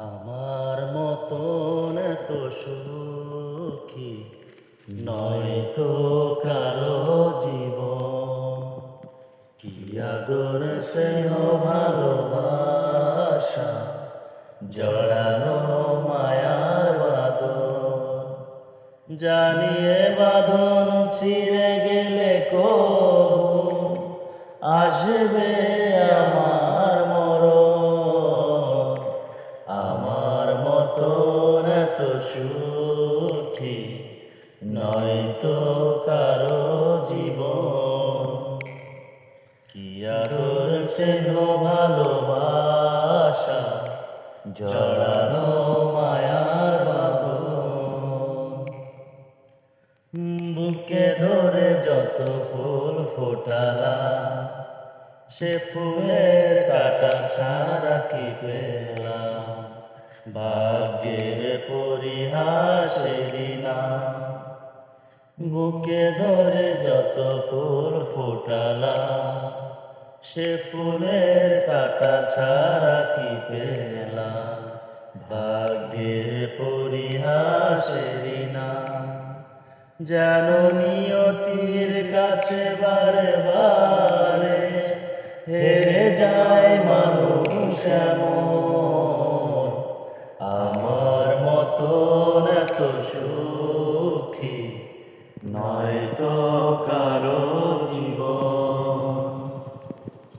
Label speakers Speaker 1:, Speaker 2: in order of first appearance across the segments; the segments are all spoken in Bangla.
Speaker 1: আমার মতন এত সুখী নয় তো কারও জীবন। কি আদর স্নেহ ভালোবাসা জড়ানো মায়ার বাদন জানিয়ে বাঁধন ছিঁড়ে গেলে কো? আসবে আমার মতন এত সুখী, নয় তো কারও জীবন। কি আদর স্নেহ ভালোবাসা, জড়ানো মায়ার বাঁধন বুকে ধরে যত ফুল ফোটালা, সে ফুলের কাটা ছাড়া কি পেলাম? ভাগ্যের পরিহাসেরই না বুকে ধরে যত ফুল ফোটালা, সে ফুলের কাটা ছাড়া কি পেলাম ভাগ্যের পরিহাসেরই না যেন নিয়তির কাছে বারে বারে হেরে যায় মানুষ এমন। সুখী নয় তো কারও জীবন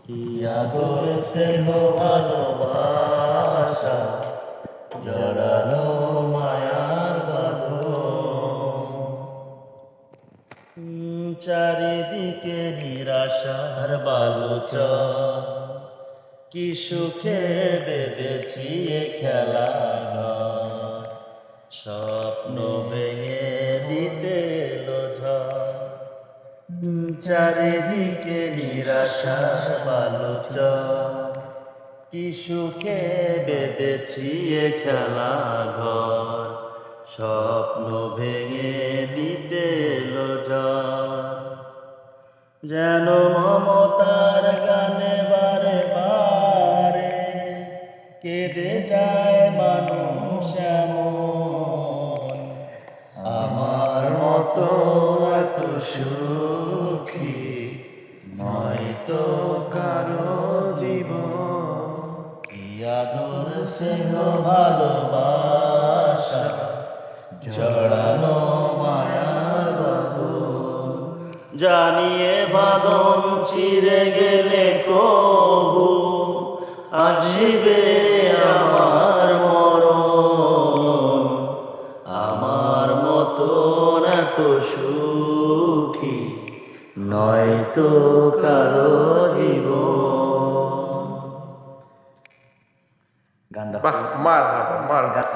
Speaker 1: কি আদর স্নেহ ভালোবাসা জড়ানো মায়ার উম, চারিদিকে নিরাশার বালুচ কি সুখে বেঁধেছি খেলা। স্বপ্ন ভেঙে দিতে চারিদিকে নিরাশার বালুচ কি সুখে বেঁধেছি খেলা ঘর। স্বপ্ন ভেঙে দিতে যেন মমতার গানে বারে বারে কেঁদে যায় মানুষ। সুখী নয় তো কারও জীবন। কি আদর, স্নেহ, ভালোবাসা, জড়ানো মায়ার বাঁধন জানিয়ে বাঁধন ছিঁড়ে গেলে কবু, আসবে আমার মরণ। আমার মতন এত সুখী নয় তো কারও জীব
Speaker 2: বাহ মার মার।